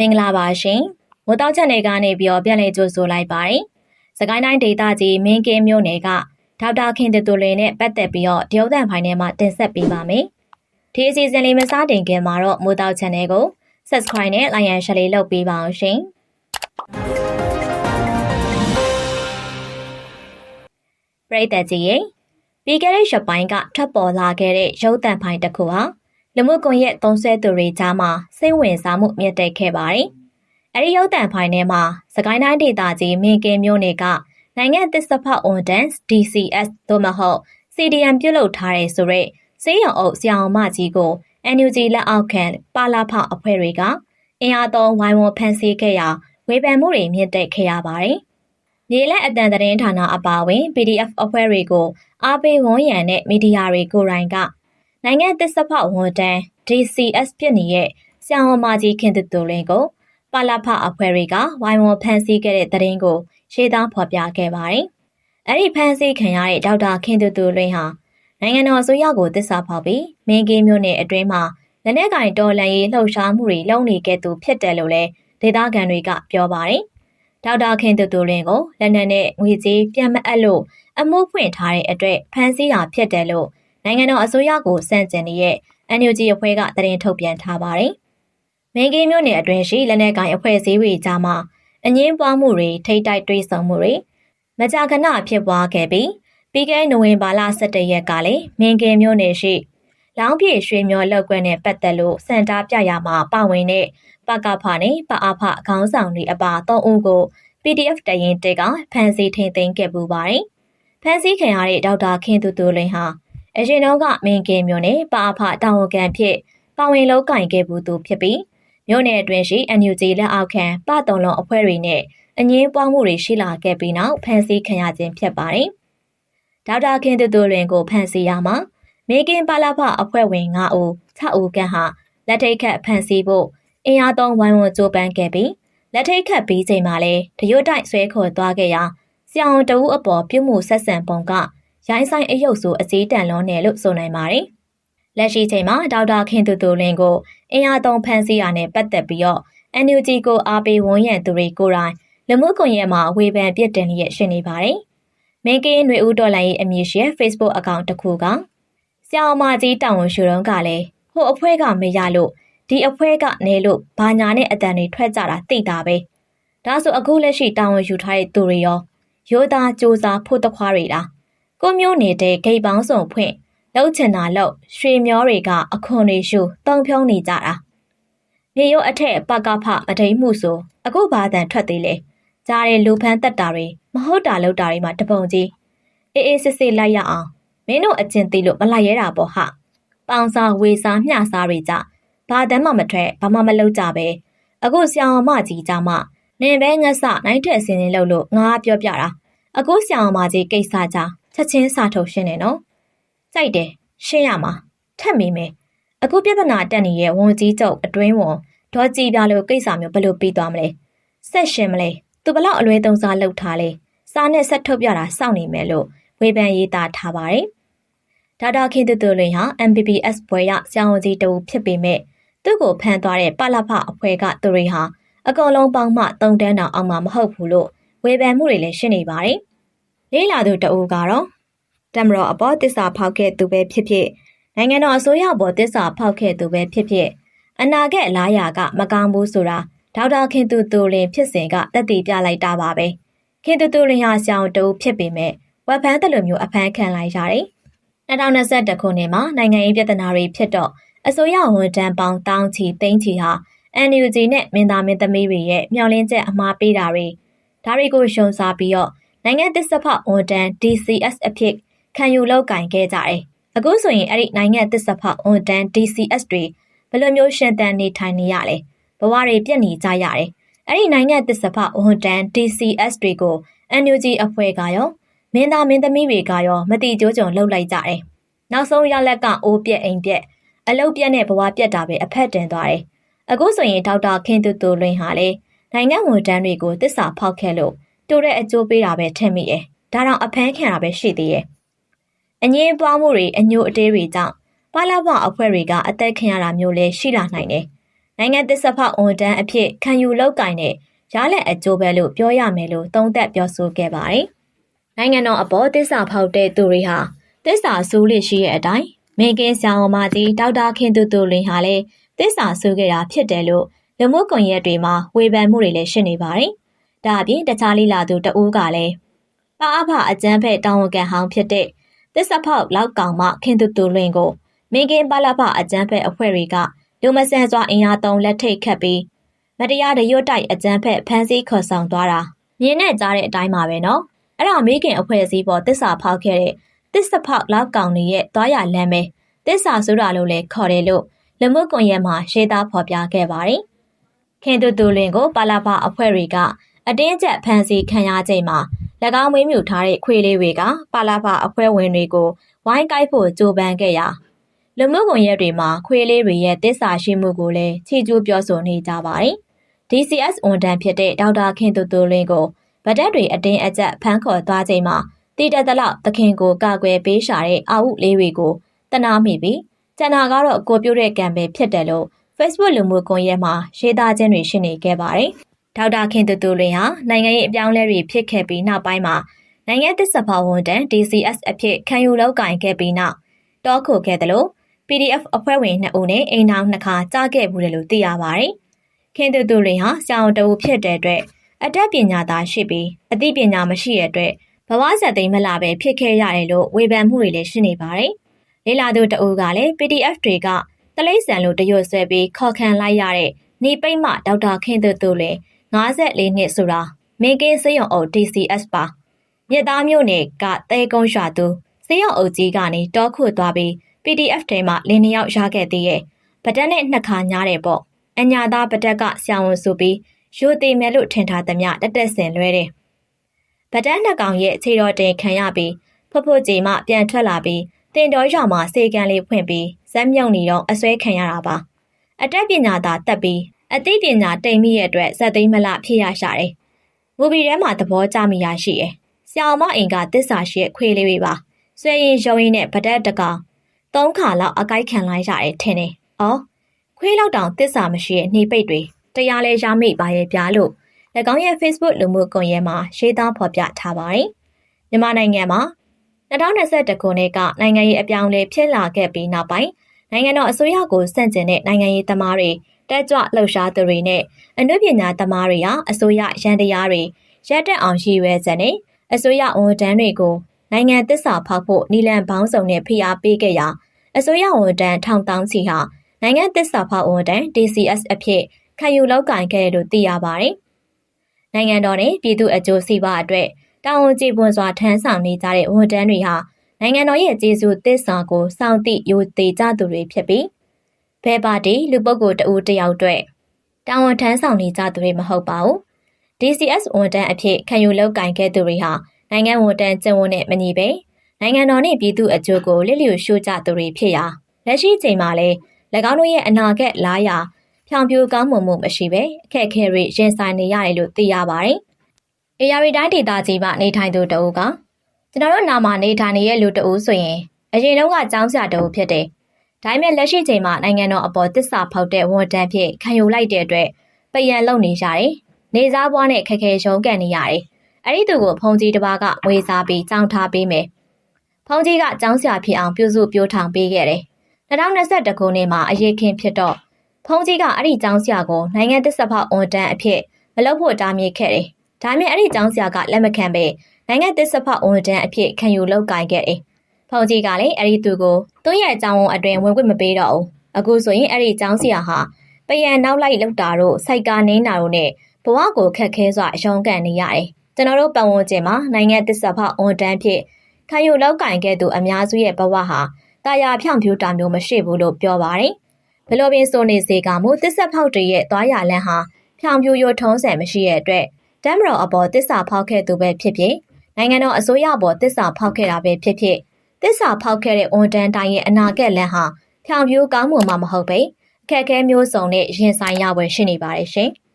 မင်္ဂလာပါရှင်။မိုးတောက်ချက်နယ်ကနေပြီးတော့ပြန်လည်ကြိုဆိုလိုက်ပါတယ်။စကိုင်းတိုင်းဒေသကြီးမင်းကင်းမြို့နယ်ကဒေါက်တာခင်တူတူလင်းနဲ့ပတ်သက်ပြီးတော့တရုတ်တန်ဖိုင်ထဲမှာတင်ဆက်ပေးပါမယ်။ဒီအစီအစဉ်လေးမစတင်ခင်မှာတော့မိုးတောက်ချက်နယ်ကို subscribe နဲ့ like and share လေးလုပ်ပေးပါအောင်ရှင်။ပရိသတ်ကြီးရေပြီးခဲ့တဲ့ရက်ပိုင်းကထပ်ပေါ်လာခဲ့တဲ့ရုပ်တံဖိုင်တစ်ခုဟာ လူမှုကွန်ရက်သုံးဆွဲသူတွေကြားမှာစိတ်ဝင်စားမှုမြင့်တက်ခဲ့ပါတယ်။အဲဒီရုပ်တံဖိုင်ထဲမှာစကိုင်းတိုင်းဒေသကြီးမင်းကင်းမြို့နယ်ကနိုင်ငံသစ္စာဖောက်ဝန်တန်း DCS သို့မဟုတ် CDM ပြုလုပ်ထားတဲ့ဆိုရက်စေးရုံအုပ်ဆရာအောင်မကြီးကို NUG လက်အောက်ခံပါလာဖောက်အဖွဲ့တွေကအင်အားသုံးဝိုင်းဝန်းဖမ်းဆီးခဲ့ရာဝေဖန်မှုတွေမြင့်တက်ခဲ့ရပါတယ်။မြေလက်အတန်သတင်းဌာနအပါအဝင် PDF အဖွဲ့တွေကိုအားပေးဝန်ရံတဲ့မီဒီယာတွေကိုယ်တိုင်က နိုင်ငံသစ္စာဖောက်ဝန်တန်း DCS ဖြစ်နေတဲ့ဆရာဝန်မကြီးခင်တူတူလင်းကိုပါလာဖအဖွဲ့တွေကဝိုင်းဝန်းဖမ်းဆီးခဲ့တဲ့သတင်းကိုရှင်းသားဖော်ပြခဲ့ပါတယ်။အဲ့ဒီဖမ်းဆီးခံရတဲ့ဒေါက်တာခင်တူတူလင်းဟာနိုင်ငံတော်အစိုးရကိုတစ္ဆာဖောက်ပြီးမင်းကင်းမြို့နယ်အတွင်းမှာလက်နက်ကင်တော်လှန်ရေးလှုပ်ရှားမှုတွေလုပ်နေခဲ့သူဖြစ်တယ်လို့လည်းဒေသခံတွေကပြောပါတယ်။ဒေါက်တာခင်တူတူလင်းကိုလက်နက်နဲ့ငွေကြေးပြန်မအပ်လို့အမှုဖွင့်ထားတဲ့အတွက်ဖမ်းဆီးတာဖြစ်တယ်လို့ နိုင်ငံတော်အစိုးရကိုစန့်ကျင်နေတဲ့ NUG အဖွဲ့ကသတင်းထုတ်ပြန်ထားပါတယ်။မင်းကင်းမြို့နယ်အတွင်းရှိလက်နက်ကိုင်အဖွဲ့အစည်းတွေကြားမှာအငင်းပွားမှုတွေထိတ်တိုက်တွေးဆောင်မှုတွေမကြာခဏဖြစ်ပွားခဲ့ပြီးပြီးခဲ့နိုဝင်ဘာလ17ရက်ကလည်းမင်းကင်းမြို့နယ်ရှိလောင်းပြေရွှေမျောလောက်ကွက်နဲ့ပတ်သက်လို့စံတားပြရမှာပါဝင်တဲ့ပကဖနဲ့ပအဖခေါင်းဆောင်တွေအပါ၃ဦးကို PDF တရင်တဲကဖမ်းဆီးထိန်သိမ်းခဲ့ပူပါတယ်။ဖမ်းဆီးခံရတဲ့ဒေါက်တာခင်သူသူလင်းဟာ အရင်တော့ကမင်းကင်းမြို့နယ်ပါအဖတာဝန်ခံဖြစ်ပါဝင်လောက်ကင်ခဲ့ဘူးသူဖြစ်ပြီးမြို့နယ်အတွင်းရှိ NUG လက်အောက်ခံပတုံလုံးအဖွဲ့တွေနဲ့အငင်းပွားမှုတွေရှိလာခဲ့ပြီးနောက်ဖမ်းဆီးခံရခြင်းဖြစ်ပါတယ်။ဒေါက်တာခင်တူတူလွင်ကိုဖမ်းဆီးရမှာမေကင်ပါလာဖအဖွဲ့ဝင်9ဦး6ဦးခန့်ဟာလက်ထိတ်ခတ်ဖမ်းဆီးဖို့အင်အားသုံးဝိုင်းဝန်းကြိုးပမ်းခဲ့ပြီးလက်ထိတ်ခတ်ပြီးချိန်မှာလဲတရွတ်တိုက်ဆွဲခေါ်သွားခဲ့ရာဆရာဝန်တဦးအပေါ်ပြုမှုဆက်ဆံပုံက ရိုင်းဆိုင်အယုတ်ဆိုအစည်းတန်လုံးနဲ့လို့ဆိုနိုင်ပါတယ်။လက်ရှိချိန်မှာဒေါက်တာခင်တူတူလင်းကိုအင်အားသုံးဖမ်းဆီးရနဲ့ပတ်သက်ပြီးတော့ NUG ကိုအားပေးဝန်းရံသူတွေကိုယ်တိုင်လူမှုကွန်ရက်မှာဝေဖန်ပြစ်တင်လျက်ရှိနေပါတယ်။မင်းကင်းຫນွေဦးတော်လိုင်းရဲ့အမည်ရှိ Facebook အကောင့်တစ်ခုကဆရာမကြီးတောင်ဝန်ရှူတော့ကလည်းဟိုအဖွဲကမရလို့ဒီအဖွဲကနေလို့ဘာညာနဲ့အတန်တွေထွက်ကြတာသိတာပဲ။ဒါဆိုအခုလက်ရှိတာဝန်ယူထားတဲ့သူတွေရောရိုးသားစ조사ဖို့တခွားတွေလား ကိုမျိုးနေတဲ့ဂိတ်ပေါင်းစုံဖွင့်လှုပ်ချင်တာလှုပ်ရွှေမျောတွေကအခွန်တွေရှုတုံဖြုံးနေကြတာမြေရုပ်အထက်ပကဖမဒိမှုဆိုအခုဘာတန်ထွက်သေးလဲကြားတဲ့လူဖန်းတက်တာတွေမဟုတ်တာလောက်တာတွေမှာတပုံကြီးအေးအေးစစ်စစ်လိုက်ရအောင်မင်းတို့အကျင့်သိလို့မလိုက်ရတာပေါ့ဟာပေါင်စားဝေစားမျှစားတွေကြဘာတမ်းမှမထွက်ဘာမှမလုပ်ကြပဲအခုဆရာမကြီးကြမှာနင်ပဲငတ်စနိုင်တဲ့စင်းနေလို့လို့ငါပြောပြတာအခုဆရာမကြီးကိစ္စကြ ချက်ချင်းစာထုတ်ရှင်းတယ်နော်။ကြိုက်တယ်ရှင်းရမှာထက်မိမယ်။အခုပြဿနာတက်နေတဲ့ဝန်ကြီးချုပ်အတွင်းဝန်ဒေါ်ကြည်ပြလို့ကိစ္စမျိုးဘယ်လိုပြီးသွားမလဲ။ဆက်ရှင်းမလဲ။သူဘလောက်အလွဲသုံးစားလုပ်ထားလဲ။စားနဲ့ဆက်ထုတ်ပြတာစောင့်နေမယ်လို့ဝေဖန်ရေးသားထားပါတယ်။ဒေါက်တာခင်တူတူလင်းဟာ MBBS ဘွဲရဆရာဝန်ကြီးတူဖြစ်ပေမဲ့သူ့ကိုဖမ်းသွားတဲ့ပလဖအဖွဲ့ကသူတွေဟာအကုန်လုံးပေါင်းမှတုံတန်းတောင်အောင်မှမဟုတ်ဘူးလို့ဝေဖန်မှုတွေလည်းရှိနေပါတယ် လေးလာသူတအူကတော့တမတော်အပေါ်တစ္ဆာဖောက်ခဲ့သူပဲဖြစ်ဖြစ်နိုင်ငံတော်အစိုးရပေါ်တစ္ဆာဖောက်ခဲ့သူပဲဖြစ်ဖြစ်အနာဂတ်အလားရာကမကောင်းဘူးဆိုတာဒေါက်တာခင်သူတူလင်ဖြစ်စဉ်ကတက်တည်ပြလိုက်တာပါပဲခင်သူတူလင်ဟာဆောင်းတူဖြစ်ပေမဲ့ဝက်ဖန်းတလူမျိုးအဖမ်းခံလိုက်ရတယ်2021ခုနှစ်မှာနိုင်ငံရေးပြဿနာတွေဖြစ်တော့အစိုးရဝန်ထမ်းပေါင်းတောင်းချီသိန်းချီဟာ NUG နဲ့မင်းသားမင်းသမီးတွေရဲ့မျှော်လင့်ချက်အမှားပေးတာတွေဒါတွေကိုရှုံစားပြီးတော့ နိုင်ငံသစ္စာဖောက်ဝန်တန်း DCS အဖြစ်ခံယူလောက်ကင်ခဲ့ကြတယ်။အခုဆိုရင်အဲ့ဒီနိုင်ငံသစ္စာဖောက်ဝန်တန်း DCS တွေဘယ်လိုမျိုးရှင်သန်နေထိုင်နေရလဲ။ဘဝတွေပြည့်နေကြရတယ်။အဲ့ဒီနိုင်ငံသစ္စာဖောက်ဝန်တန်း DCS တွေကို NUG အဖွဲ့ကရောမင်းသားမင်းသမီးတွေကရောမတိကျိုးကြုံလှုပ်လိုက်ကြတယ်။နောက်ဆုံးရလက်ကအိုးပြက်အိမ်ပြက်အလုတ်ပြက်နဲ့ဘဝပြက်တာပဲအဖက်တင်သွားတယ်။အခုဆိုရင်ဒေါက်တာခင်တူတူလွင်ဟာလေနိုင်ငံဝန်ထမ်းတွေကိုတစ္ဆာဖောက်ခဲ့လို့ တိုးတဲ့အကျိုးပေးတာပဲထင်မိရဲ့ဒါတော့အဖမ်းခံတာပဲရှိသေးရဲ့အငင်းပွားမှုတွေအညိုအတေးတွေကြောင့်ပါလာဘအဖွဲ့တွေကအသက်ခံရတာမျိုးလဲရှိလာနိုင်တယ်နိုင်ငံသစ္စာဖောက်ဝန်တန်းအဖြစ်ခံယူလောက်ကင်တဲ့ရလက်အကျိုးပဲလို့ပြောရမယ်လို့သုံးသပ်ပြောဆိုခဲ့ပါတယ်။နိုင်ငံတော်အပေါ်သစ္စာဖောက်တဲ့သူတွေဟာသစ္စာဆိုးလိရှိတဲ့အတိုင်းမင်းကင်းဆောင်အမကြီးဒေါက်တာခင်တူတူလင်ဟာလည်းသစ္စာဆိုးခဲ့တာဖြစ်တယ်လို့လူမှုကွန်ရက်တွေမှာဝေဖန်မှုတွေလည်းရှိနေပါတယ်။ ဒါအပြင်တခြားလေးလာသူတဦးကလည်းပါအဖအကျန်းဖက်တောင်းဝန်ခံဟောင်းဖြစ်တဲ့သစ္စာဖောက်လောက်ကောင်မခင်တူတူလင်ကိုမင်းကင်းပါလာဖအကျန်းဖက်အဖွဲ့တွေကလူမဆန်စွာအင်အားသုံးလက်ထိတ်ခတ်ပြီးမတရားတရွတ်တိုက်အကြမ်းဖက်ဖမ်းဆီးခေါ်ဆောင်သွားတာမြင်နဲ့ကြားတဲ့အတိုင်းပါပဲနော်အဲ့ဒါမေခင်အဖွဲ့အစည်းပေါ်တစ္ဆာဖောက်ခဲ့တဲ့တစ္ဆဖောက်လောက်ကောင်တွေရဲ့သွားရလမ်းပဲတစ္ဆာဆိုတာလို့လည်းခေါ်တယ်လို့လူမှုကွန်ရက်မှာရှင်းသားဖော်ပြခဲ့ပါတယ်ခင်တူတူလင်ကိုပါလာဖအဖွဲ့တွေက အတင်းကျပ်ဖမ်းဆီးခံရချိန်မှာ၎င်းမွေးမြူထားတဲ့ခွေးလေးတွေကပါလာဖအဖွဲ့ဝင်တွေကိုဝိုင်းကိုက်ဖို့ကြိုးပမ်းခဲ့ရာလူမှုကွန်ရက်တွေမှာခွေးလေးတွေရဲ့တစ္ဆာရှိမှုကိုလည်းချီးကျူးပြောဆိုနေကြပါတယ်။ DCS ဝန်တန်းဖြစ်တဲ့ဒေါက်တာခင်တူတူလင်းကိုဗဒတ်တွေအတင်းအကျပ်ဖမ်းခေါ်သွားချိန်မှာတည်တတလောက်သခင်ကိုကကွယ်ပေးရှာတဲ့အာဝုလေးတွေကိုတနာမိပြီးကျန်တာကတော့ကိုပြုတ်တဲ့ကံပဲဖြစ်တယ်လို့ Facebook လူမှုကွန်ရက်မှာရေးသားခြင်းတွေရှိနေခဲ့ပါတယ်။ ဒေါက်တာခင်တူတူလင်းဟာနိုင်ငံရေးအပြောင်းလဲတွေဖြစ်ခဲ့ပြီးနောက်ပိုင်းမှာနိုင်ငံသစ္စာဖော်ဝန်တန်း DCS အဖြစ်ခံယူလောက်ကင်ခဲ့ပြီးနောက်တောခုခဲ့တယ်လို့ PDF အဖွဲ့ဝင်2ဦးနဲ့အိမ်ထောင်2ခါကြားခဲ့မှုတယ်လို့သိရပါတယ်။ခင်တူတူတွေဟာဆရာဝန်တဦးဖြစ်တဲ့အတွက်အတတ်ပညာသာရှိပြီးအသိပညာမရှိတဲ့အတွက်ဘဝဇာတ်သိမ်းမလာပဲဖြစ်ခဲ့ရတယ်လို့ဝေဖန်မှုတွေလည်းရှိနေပါတယ်။လေလာသူတဦးကလည်း PDF တွေကတလိမ့်ဆန်လို့တရွတ်ဆွဲပြီးခေါ်ခံလိုက်ရတဲ့နေပိတ်မှဒေါက်တာခင်တူတူလည်း 54နှစ်ဆိုတာမင်းကင်းစေယုံအုပ် DCS ပါမြစ်သားမျိုးနယ်ကတဲကုန်းရွာသူစေယုံအုပ်ကြီးကနေတောခုသွားပြီး PDF ထဲမှာလင်းနှစ်ယောက်ရခဲ့သေးရဲ့ဗဒက်နဲ့နှစ်ခါညားတယ်ပေါ့အညာသားဗဒက်ကဆရာဝန်ဆိုပြီးရိုသေမယ်လို့ထင်ထားသမျှတက်တက်ဆင်လွဲတယ်ဗဒက်နှစ်ကောင်ရဲ့ခြေတော်တင်ခံရပြီးဖဖို့ကြီးမှပြန်ထွက်လာပြီးတင်တော်ရွာမှာစေကန်လေးဖွင့်ပြီးဇက်မြုံနေတော့အစွဲခံရတာပါအတက်ပညာသာတက်ပြီး အသိပညာတိမ်မိရဲ့အတွက်ဇက်သိမ်းမလဖြစ်ရရှာတယ်မူဗီထဲမှာသဘောကျမိရရှိတယ်ဆရာမအိမ်ကတစ္ဆာရှိရဲ့ခွေးလေးတွေပါဆွဲရင်ရုံရင်းနဲ့ဗဒက်တကောင်သုံးခါလောက်အကိုက်ခံလိုက်ရတယ်ထင်တယ်။အော်ခွေးလောက်တောင်တစ္ဆာမရှိတဲ့နှိပိတ်တွေတရားလဲရမိပါရဲ့ပြလို့၎င်းရဲ့ Facebook လူမှုကွန်ရက်မှာရေးသားဖော်ပြထားပါတယ်။မြန်မာနိုင်ငံမှာ2021ခုနှစ်ကနိုင်ငံရေးအပြောင်းအလဲဖြစ်လာခဲ့ပြီးနောက်ပိုင်း နိုင်ငံတော်အစိုးရကိုစန့်ကျင်တဲ့နိုင်ငံရေးသမားတွေတက်ကြွလှုပ်ရှားသူတွေနဲ့အနုပညာသမားတွေဟာအစိုးရရန်တရားတွေရက်တက်အောင်ရည်ရွယ်ချက်နဲ့အစိုးရဝန်ထမ်းတွေကိုနိုင်ငံသစ္စာဖောက်ဖို့နီလန်ပေါင်းစုံနဲ့ဖိအားပေးခဲ့ရာအစိုးရဝန်ထမ်းထောင်တောင်းချီဟာနိုင်ငံသစ္စာဖောက်ဝန်ထမ်း DCS အဖြစ်ခံယူလောက်ကင်ခဲ့တယ်လို့သိရပါတယ်။နိုင်ငံတော်နဲ့ပြည်သူအကျိုးစီးပွားအတွက်တာဝန်ကျေပွန်စွာထမ်းဆောင်နေကြတဲ့ဝန်ထမ်းတွေဟာ နိုင်ငံတော်ရဲ့ကျေးဇူးသစ္စာကိုစောင့်သိယိုသေးကြသူတွေဖြစ်ပြီးဘဲပါတီလူပုဂ္ဂိုလ်တဦးတယောက်အတွက်တာဝန်ထမ်းဆောင်နေကြသူတွေမဟုတ်ပါဘူး။ DCS ဝန်ထမ်းအဖြစ်ခံယူလောက်ကင်ခဲ့သူတွေဟာနိုင်ငံဝန်ထမ်းကျင့်ဝတ်နဲ့မညီပဲနိုင်ငံတော်နှင့်ပြည်သူအကျိုးကိုလစ်လျူရှုကြသူတွေဖြစ်ရာလက်ရှိချိန်မှာလည်း၎င်းတို့ရဲ့အနာဂတ်လားရာဖြောင်ပြိုကောင်းမွန်မှုမရှိပဲအခက်အခဲတွေရင်ဆိုင်နေရတယ်လို့သိရပါတယ်။ AR တိုင်းဒေသကြီးမှာနေထိုင်သူတဦးက ကျွန်တော်တို့နာမှာနေထိုင်နေတဲ့လူတဦးဆိုရင်အရင်တုန်းကចောင်းဆရာတဦးဖြစ်တယ်။ဒါပေမဲ့လက်ရှိချိန်မှာနိုင်ငံတော်အပေါ်တစ္ဆာဖောက်တဲ့ဝန်တန်းဖြစ်ခံယူလိုက်တဲ့အတွက်ပယံလုံနေရတယ်။နေစားပွားနဲ့ခက်ခဲရုန်းကန်နေရတယ်။အဲ့ဒီသူကိုဖုန်ကြီးတစ်ပါးကဝေစားပြီးကြောင်းထားပေးမယ်။ဖုန်ကြီးကကျောင်းဆရာဖြစ်အောင်ပြုစုပြောထောင်ပေးခဲ့တယ်။2021ခုနှစ်မှာအရေးခင်ဖြစ်တော့ဖုန်ကြီးကအဲ့ဒီကျောင်းဆရာကိုနိုင်ငံသစ္စာဖောက်ဝန်တန်းအဖြစ်မလုပ်ဖို့တားမြစ်ခဲ့တယ်။ဒါပေမဲ့အဲ့ဒီကျောင်းဆရာကလက်မခံပဲ နိုင်ငံသစ္စာဖောက်ဝန်တန်းအဖြစ်ခံယူလုပ်ကိုင်ခဲ့တယ်။ဖုန်ကြီးကလည်းအဲ့ဒီသူကိုသူ့ရဲ့အကြောင်းအတွင်ဝင်ခွင့်မပေးတော့ဘူး။အခုဆိုရင်အဲ့ဒီကျောင်းဆရာဟာပယံနောက်လိုက်လောက်တာတို့စိုက်ကာနင်းတာတို့နဲ့ဘဝကိုခက်ခဲစွာရုန်းကန်နေရတယ်။ကျွန်တော်တို့ပတ်ဝန်းကျင်မှာနိုင်ငံသစ္စာဖောက်ဝန်တန်းဖြစ်ခံယူလောက်ကင်ခဲ့သူအများစုရဲ့ဘဝဟာတာယာဖြောင်ဖြူတာမျိုးမရှိဘူးလို့ပြောပါတယ်။ဘလိုပင်ဆိုနေစေကမူတစ္ဆဖောက်တွေရဲ့သွားရလန်းဟာဖြောင်ဖြူရိုထုံးစံမရှိတဲ့အတွက်တမ်မတော်အပေါ်တစ္ဆဖောက်ခဲ့သူပဲဖြစ်ဖြစ် နိုင်ငံတော်အစိုးရပေါ်တစ္ဆဖောက်ခဲ့တာပဲဖြစ်ဖြစ်တစ္ဆဖောက်ခဲ့တဲ့ဝန်တန်းတိုင်းရဲ့အနာဂတ်လန်းဟာဖြောင်ဖြူကောင်းမွန်မှာမဟုတ်ပဲအခက်အခဲမျိုးစုံနဲ့ရင်ဆိုင်ရဝယ်ရှိနေပါတယ်ရှင်။